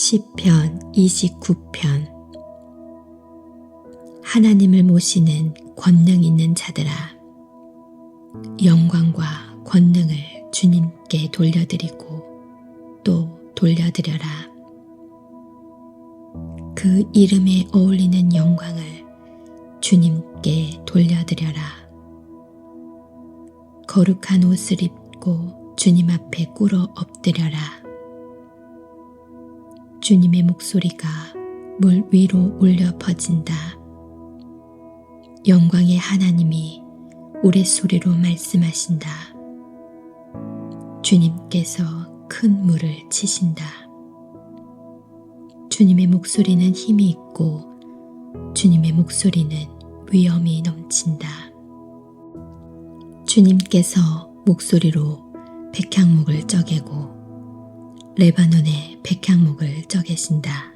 시편 29편. 하나님을 모시는 권능 있는 자들아 영광과 권능을 주님께 돌려드리고 또 돌려드려라. 그 이름에 어울리는 영광을 주님께 돌려드려라. 거룩한 옷을 입고 주님 앞에 꿇어 엎드려라 주님의 목소리가 물 위로 울려 퍼진다. 영광의 하나님이 우레소리로 말씀하신다. 주님께서 큰 물을 치신다. 주님의 목소리는 힘이 있고 주님의 목소리는 위엄이 넘친다. 주님께서 목소리로 백향목을 쪄개고 레바논의 백향목을 쪄계신다.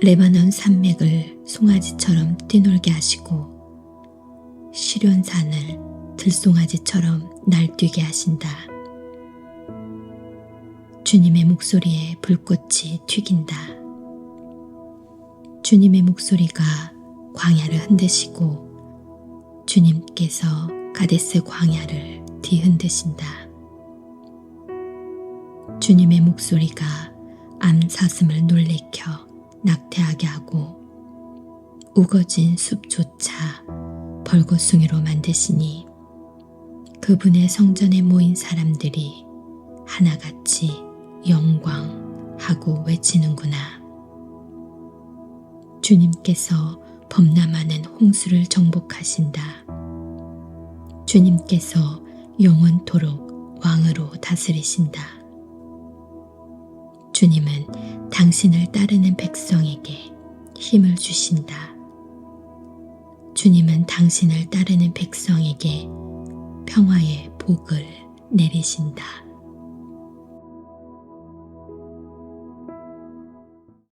레바논 산맥을 송아지처럼 뛰놀게 하시고 시련산을 들송아지처럼 날뛰게 하신다. 주님의 목소리에 불꽃이 튀긴다. 주님의 목소리가 광야를 흔드시고 주님께서 가데스 광야를 뒤흔드신다. 주님의 목소리가 암 사슴을 놀래켜 낙태하게 하고 우거진 숲조차 벌거숭이로 만드시니 그분의 성전에 모인 사람들이 하나같이 영광하고 외치는구나. 주님께서 범람하는 홍수를 정복하신다. 주님께서 영원토록 왕으로 다스리신다. 주님은 당신을 따르는 백성에게 힘을 주신다. 주님은 당신을 따르는 백성에게 평화의 복을 내리신다.